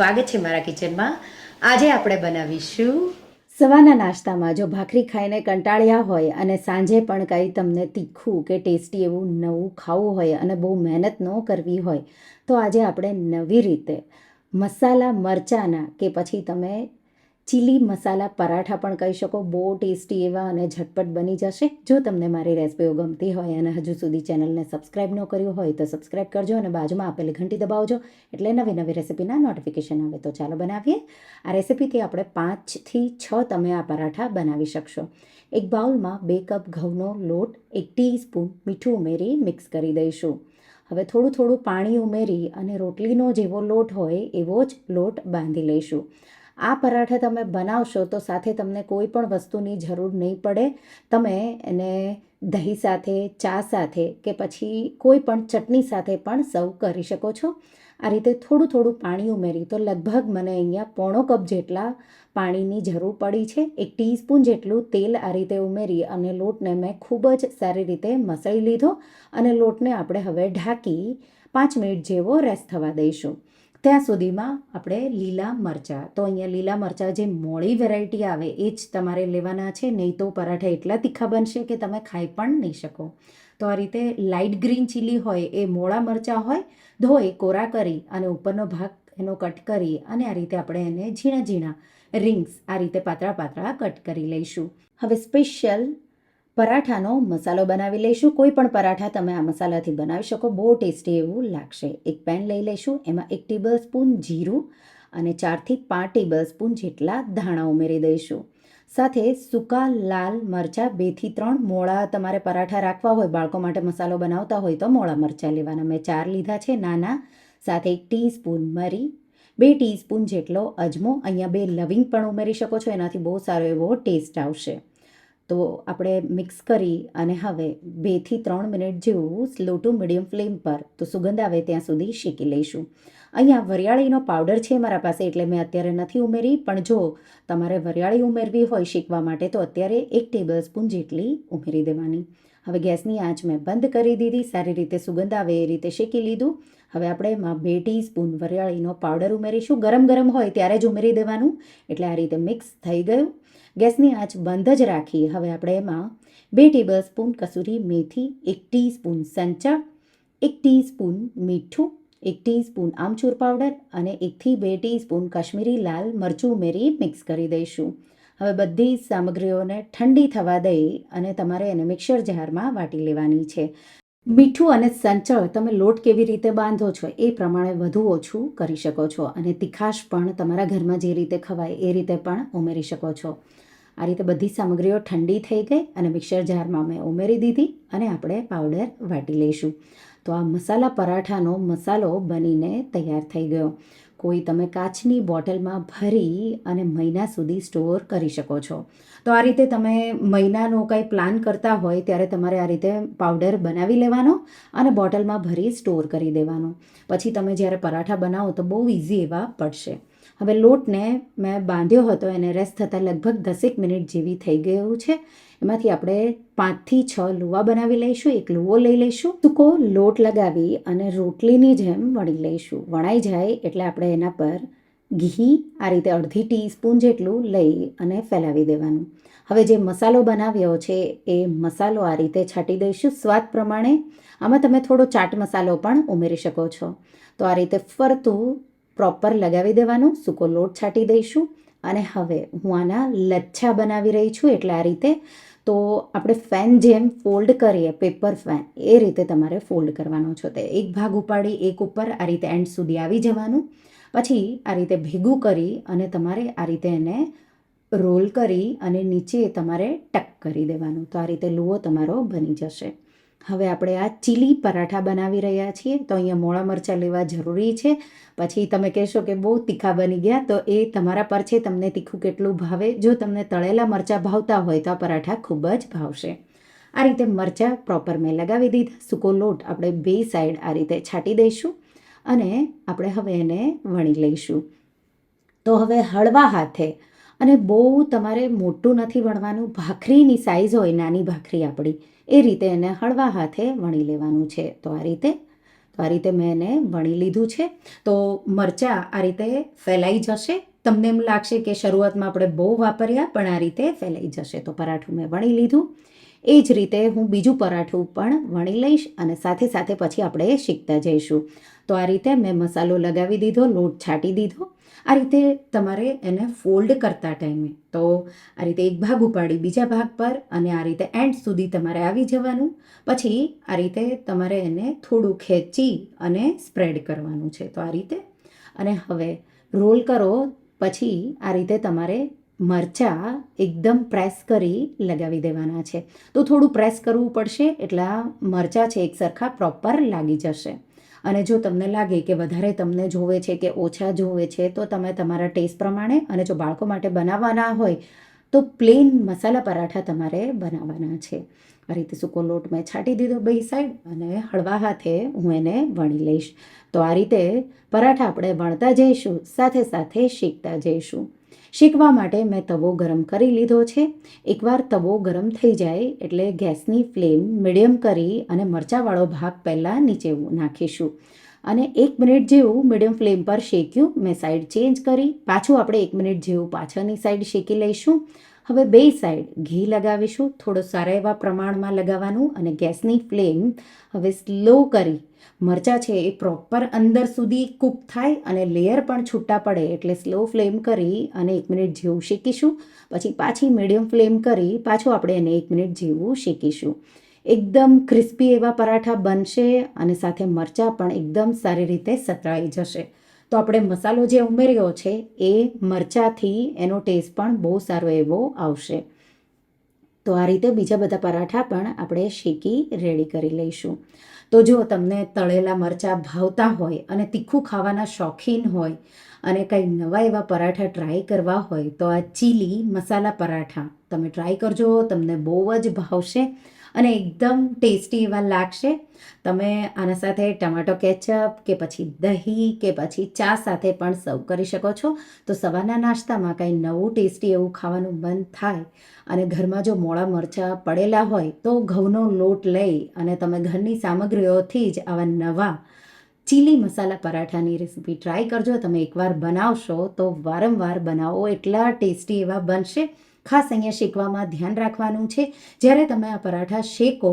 સ્વાગત છે મારા કિચનમાં. આજે આપણે બનાવીશું સવારના નાસ્તામાં જો ભાખરી ખાઈને કંટાળ્યા હોય અને સાંજે પણ કંઈ તમને તીખું કે ટેસ્ટી એવું નવું ખાવું હોય અને બહુ મહેનત ન કરવી હોય, તો આજે આપણે નવી રીતે મસાલા મરચાંના કે પછી તમે ચીલી મસાલા પરાઠા પણ કહી શકો. બહુ ટેસ્ટી એવા અને ઝટપટ બની જશે. જો તમને મારી રેસિપીઓ ગમતી હોય અને હજુ સુધી ચેનલને સબસ્ક્રાઈબ ન કર્યું હોય તો સબસ્ક્રાઈબ કરજો અને બાજુમાં આપેલી ઘંટી દબાવજો એટલે નવી નવી રેસિપીના નોટિફિકેશન આવે. તો ચાલો બનાવીએ. આ રેસિપીથી આપણે પાંચથી છ તમે આ પરાઠા બનાવી શકશો. એક બાઉલમાં બે કપ ઘઉંનો લોટ, એક ટીસ્પૂન મીઠું ઉમેરી મિક્સ કરી દઈશું. હવે થોડું થોડું પાણી ઉમેરી અને રોટલીનો જેવો લોટ હોય એવો જ લોટ બાંધી લઈશું. આ પરાઠા તમે બનાવશો તો સાથે તમને કોઈ પણ વસ્તુની જરૂર નહીં પડે. તમે એને દહીં સાથે, ચા સાથે કે પછી કોઈ પણ ચટણી સાથે પણ સર્વ કરી શકો છો. આ રીતે થોડું થોડું પાણી ઉમેરી તો લગભગ મને અહીંયા પોણો કપ જેટલા પાણીની જરૂર પડી છે. એક ટીસ્પૂન જેટલું તેલ આ રીતે ઉમેરી અને લોટને મેં ખૂબ જ સારી રીતે મસળી લીધો અને લોટને આપણે હવે ઢાંકી પાંચ મિનિટ જેવો રેસ્ટ થવા દઈશું. ત્યાં સુધીમાં આપણે લીલા મરચાં. તો અહીંયા લીલા મરચાં જે મોળી વેરાયટી આવે, એ જ તમારે લેવાના છે. નહીં તો પરાઠા એટલા તીખા બનશે કે તમે ખાઈ પણ નહીં શકો. તો આ રીતે લાઇટ ગ્રીન ચીલી હોય, એ મોળા મરચાં હોય, ધોઈ, કોરા કરી અને ઉપરનો ભાગ એનો કટ કરી અને આ રીતે આપણે એને ઝીણા ઝીણા રિંગ્સ આ રીતે પાતળા પાતળા કટ કરી લઈશું. હવે સ્પેશિયલ પરાઠાનો મસાલો બનાવી લઈશું. કોઈ પણ પરાઠા તમે આ મસાલાથી બનાવી શકો. બહુ ટેસ્ટી એવું લાગશે. એક પેન લઈ લઈશું. એમાં એક ટેબલ સ્પૂન જીરું અને ચારથી પાંચ ટેબલ સ્પૂન જેટલા ધાણા ઉમેરી દઈશું. સાથે સૂકા લાલ મરચાં બેથી ત્રણ મોળા તમારે પરાઠા રાખવા હોય, બાળકો માટે મસાલો બનાવતા હોય તો મોળા મરચાં લેવાના. મેં ચાર લીધા છે નાના. સાથે એક ટીસ્પૂન મરી, બે ટીસ્પૂન જેટલો અજમો. અહીંયા બે લવિંગ પણ ઉમેરી શકો છો. એનાથી બહુ સારો એવો ટેસ્ટ આવશે. તો આપણે મિક્સ કરી અને હવે બેથી ત્રણ મિનિટ જેવું સ્લો ટુ મીડિયમ ફ્લેમ પર તો સુગંધ આવે ત્યાં સુધી શેકી લઈશું. અહીંયા વરિયાળીનો પાવડર છે મારા પાસે એટલે મેં અત્યારે નથી ઉમેરી, પણ જો તમારે વરિયાળી ઉમેરવી હોય શેકવા માટે તો અત્યારે એક ટેબલ સ્પૂન જેટલી ઉમેરી દેવાની. હવે ગેસની આંચ મેં બંધ કરી દીધી, સારી રીતે સુગંધ આવે એ રીતે શેકી લીધું. હવે આપણે એમાં બે ટીસ્પૂન વરિયાળીનો પાવડર ઉમેરીશું. ગરમ ગરમ હોય ત્યારે જ ઉમેરી દેવાનું. એટલે આ રીતે મિક્સ થઈ ગયું. ગેસની આંચ બંધ જ રાખી હવે આપણે એમાં બે ટેબલ સ્પૂન કસૂરી મેથી, એક ટીસ્પૂન સંચા, એક ટીસ્પૂન મીઠું, એક ટીસ્પૂન આમચૂર પાવડર અને એકથી બે ટીસ્પૂન કાશ્મીરી લાલ મરચું ઉમેરી મિક્સ કરી દઈશું. હવે બધી સામગ્રીઓને ઠંડી થવા દઈ અને તમારે એને મિક્સર જારમાં વાટી લેવાની છે. મીઠું અને સંચળ તમે લોટ કેવી રીતે બાંધો છો એ પ્રમાણે વધુ ઓછું કરી શકો છો અને તીખાશ પણ તમારા ઘરમાં જે રીતે ખવાય એ રીતે પણ ઉમેરી શકો છો. આ રીતે બધી સામગ્રીઓ ઠંડી થઈ ગઈ અને મિક્સર જારમાં મેં ઉમેરી દીધી અને આપણે પાવડર વાટી લઈશું. તો આ મસાલા પરાઠાનો મસાલો બનીને તૈયાર થઈ ગયો. કોઈ તમે કાચની બોટલમાં ભરી અને મહિના સુધી સ્ટોર કરી શકો છો. તો આ રીતે તમે મહિનાનો કંઈ પ્લાન કરતા હોય ત્યારે તમારે આ રીતે પાવડર બનાવી લેવાનો અને બોટલમાં ભરી સ્ટોર કરી દેવાનો. પછી તમે જ્યારે પરાઠા બનાવો તો બહુ ઇઝી એવા પડશે. હવે લોટને મેં બાંધ્યો હતો, એને રેસ્ટ થતાં લગભગ દસેક મિનિટ જેવી થઈ ગયું છે. એમાંથી આપણે પાંચથી છ લુવા બનાવી લઈશું, એક લુવો લઈ લઈશું. સૂકો લોટ લગાવી અને રોટલીની જેમ વણી લઈશું. વણાઈ જાય એટલે આપણે એના પર ઘી, આ રીતે અડધી ટીસ્પૂન જેટલું લઈ અને ફેલાવી દેવાનું. હવે જે મસાલો બનાવ્યો છે, એ મસાલો આ રીતે છાંટી દઈશું સ્વાદ પ્રમાણે. આમાં તમે થોડો ચાટ મસાલો પણ ઉમેરી શકો છો. તો આ રીતે ફરતું પ્રોપર લગાવી દેવાનું. સૂકો લોટ છાંટી દઈશું. અને હવે હું આના લચ્છા બનાવી રહી છું, એટલે આ રીતે તો આપણે ફેન જેમ ફોલ્ડ કરીએ, પેપર ફેન, એ રીતે તમારે ફોલ્ડ કરવાનો છો. તે એક ભાગ ઉપાડી, એક ઉપર આ રીતે એન્ડ સુધી આવી જવાનું. પછી આ રીતે ભેગું કરી અને તમારે આ રીતે એને રોલ કરી અને નીચે તમારે ટક કરી દેવાનું. તો આ રીતે લુઓ તમારો બની જશે. હવે આપણે આ ચીલી પરાઠા બનાવી રહ્યા છીએ, તો અહીંયા મોળા મરચાં લેવા જરૂરી છે. પછી તમે કહેશો કે બહુ તીખા બની ગયા, તો એ તમારા પર છે, તમને તીખું કેટલું ભાવે? જો તમને તળેલા મરચાં ભાવતા હોય, તો આ પરાઠા ખૂબ જ ભાવશે. આ રીતે મરચાં પ્રોપર મેં લગાવી દીધા. સૂકો લોટ આપણે બે સાઈડ આ રીતે છાંટી દઈશું અને આપણે હવે એને વણી લઈશું. તો હવે હળવા હાથે અને બહુ તમારે મોટું નથી વણવાનું. ભાખરીની સાઈઝ હોય, નાની ભાખરી આપણી, એ રીતે એને હળવા હાથે વણી લેવાનું છે. તો આ રીતે, તો આ રીતે મેં એને વણી લીધું છે. તો મરચાં આ રીતે ફેલાઈ જશે. તમને એમ લાગશે કે શરૂઆતમાં આપણે બહુ વાપર્યા, પણ આ રીતે ફેલાઈ જશે. તો પરાઠું મેં વણી લીધું. એ જ રીતે હું બીજું પરાઠું પણ વણી લઈશ અને સાથે સાથે પછી આપણે શીખતા જઈશું. તો આ રીતે મેં મસાલો લગાવી દીધો, લોટ છાંટી દીધો. આ રીતે તમારે એને ફોલ્ડ કરતા ટાઈમે. તો આ રીતે એક ભાગ ઉપાડી બીજા ભાગ પર અને આ રીતે એન્ડ સુધી તમારે આવી જવાનું. પછી આ રીતે તમારે એને થોડું ખેંચી અને સ્પ્રેડ કરવાનું છે. તો આ રીતે. અને હવે રોલ કરો. પછી આ રીતે તમારે મરચાં એકદમ પ્રેસ કરી લગાવી દેવાના છે. તો થોડું પ્રેસ કરવું પડશે, એટલા મરચાં છે એક સરખા પ્રોપર લાગી જશે. અને જો તમને લાગે કે વધારે તમને જોવે છે કે ઓછા જોવે છે, તો તમે તમારા ટેસ્ટ પ્રમાણે અને જો બાળકો માટે બનાવવાના હોય, તો પ્લેન મસાલા પરાઠા તમારે બનાવવાના છે. આ રીતે સૂકો લોટ મેં છાંટી દીધો બે સાઈડ અને હળવા હાથે હું એને વણી લઈશ. તો આ રીતે પરાઠા આપણે વણતા જઈશું, સાથે સાથે શીખતા જઈશું. શીખવા માટે મેં તવો ગરમ કરી લીધો છે. એકવાર તવો ગરમ થઈ જાય એટલે ગેસની ફ્લેમ મીડિયમ કરી અને મરચાંવાળો ભાગ પહેલાં નીચે નાખીશું. અને એક મિનિટ જેવું મીડિયમ ફ્લેમ પર શેક્યું, મેં સાઈડ ચેન્જ કરી. પાછું આપણે એક મિનિટ જેવું પાછળની સાઈડ શેકી લઈશું. હવે બે સાઈડ ઘી લગાવીશું, થોડો સારા એવા પ્રમાણમાં લગાવવાનું અને ગેસની ફ્લેમ હવે સ્લો કરી. મરચાં છે એ પ્રોપર અંદર સુધી કૂક થાય અને લેયર પણ છૂટા પડે એટલે સ્લો ફ્લેમ કરી અને એક મિનિટ જેવું શેકીશું. પછી પાછી મીડિયમ ફ્લેમ કરી પાછું આપણે એને એક મિનિટ જેવું શેકીશું. એકદમ ક્રિસ્પી એવા પરાઠા બનશે અને સાથે મરચાં પણ એકદમ સારી રીતે સતળાઈ જશે. તો આપણે મસાલો જે ઉમેર્યો છે, એ મરચાંથી એનો ટેસ્ટ પણ બહુ સારો એવો આવશે. તો આ રીતે બીજા બધા પરાઠા પણ આપણે શેકી રેડી કરી લઈશું. તો જો તમને તળેલા મરચાં ભાવતા હોય અને તીખું ખાવાના શોખીન હોય અને કંઈ નવા એવા પરાઠા ટ્રાય કરવા હોય, તો આ ચીલી મસાલા પરાઠા તમે ટ્રાય કરજો, તમને બહુ જ ભાવશે. અને એકદમ ટેસ્ટી એવા લાગશે. તમે આના સાથે ટમાટો કેચઅપ કે પછી દહીં કે પછી ચા સાથે પણ સર્વ કરી શકો છો. તો સવારના નાસ્તામાં કંઈ નવું ટેસ્ટી એવું ખાવાનું મન થાય અને ઘરમાં જો મોળા મરચાં પડેલા હોય તો ઘઉંનો લોટ લઈ અને તમે ઘરની સામગ્રીઓથી જ આવા નવા ચીલી મસાલા પરાઠાની રેસીપી ટ્રાય કરજો. તમે એકવાર બનાવશો તો વારંવાર બનાવો. એટલા ટેસ્ટી એવા બનશે. ખાસ અહીંયા શેકવામાં ધ્યાન રાખવાનું છે. જ્યારે તમે આ પરાઠા શેકો,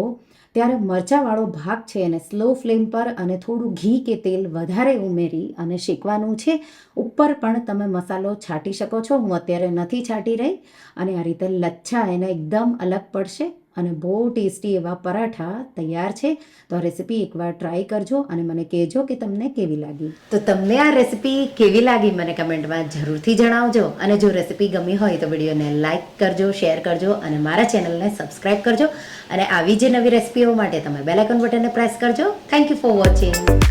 ત્યારે મરચાંવાળો ભાગ છે એને સ્લો ફ્લેમ પર અને થોડું ઘી કે તેલ વધારે ઉમેરી અને શેકવાનું છે. ઉપર પણ તમે મસાલો છાંટી શકો છો. હું અત્યારે નથી છાંટી રહી અને આ રીતે લચ્છા એને એકદમ અલગ પડશે. અને બહુ ટેસ્ટી એવા પરાઠા તૈયાર છે. તો આ રેસીપી એકવાર ટ્રાય કરજો અને મને કહેજો કે તમને કેવી લાગી. તો તમને આ રેસીપી કેવી લાગી મને કમેન્ટમાં જરૂરથી જણાવજો. અને જો રેસીપી ગમી હોય તો વિડીયોને લાઇક કરજો શેર કરજો અને મારા ચેનલને સબસ્ક્રાઇબ કરજો. અને આવી જે નવી રેસીપીઓ માટે તમે બેલાઇકન બટનને પ્રેસ કરજો. Thank you for watching